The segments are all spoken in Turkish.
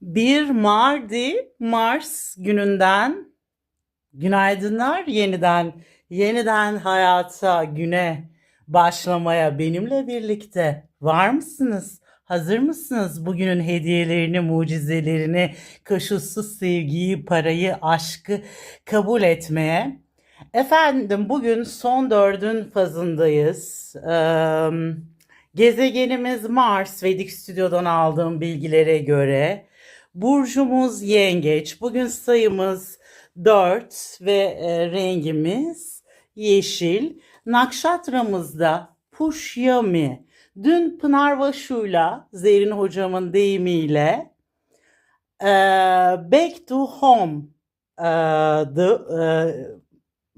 Bir Mardi Mars gününden günaydınlar yeniden yeniden hayata güne başlamaya benimle birlikte var mısınız? Hazır mısınız bugünün hediyelerini, mucizelerini, koşulsuz sevgiyi, parayı, aşkı kabul etmeye? Efendim bugün son dördün fazındayız. Eee, gezegenimiz Mars, Vedik Stüdyo'dan aldığım bilgilere göre. Burcumuz Yengeç. Bugün sayımız 4 ve e, rengimiz yeşil. Nakşatramızda Pushyami. Dün Pınarvaşu'yla, Zerrin hocamın deyimiyle e, Back to Home e, the, e,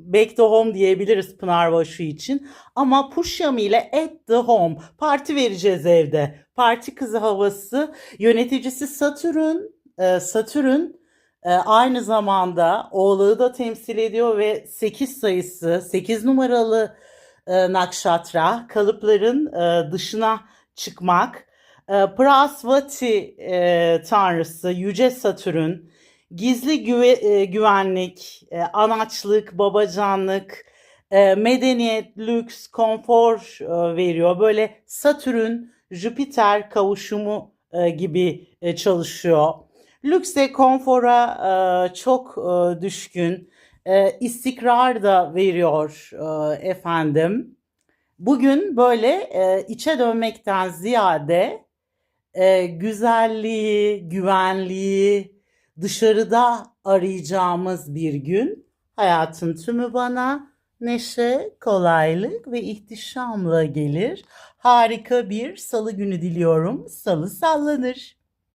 Back to Home diyebiliriz Pınarbaşı için. Ama Pushyami ile At the Home. Parti vereceğiz evde. Parti kızı havası. Yöneticisi Satürn. Ee, Satürn e, aynı zamanda Oğlağı da temsil ediyor ve 8 sayısı, 8 numaralı e, nakşatra, kalıpların e, dışına çıkmak. E, Prasvati e, tanrısı, Yüce Satürn, gizli güve- e, güvenlik, e, anaçlık, babacanlık, e, medeniyet, lüks, konfor e, veriyor. Böyle Satürn, Jüpiter kavuşumu e, gibi e, çalışıyor. Lükse, konfora e, çok e, düşkün, e, istikrar da veriyor e, efendim. Bugün böyle e, içe dönmekten ziyade e, güzelliği, güvenliği dışarıda arayacağımız bir gün. Hayatın tümü bana neşe, kolaylık ve ihtişamla gelir. Harika bir salı günü diliyorum. Salı sallanır.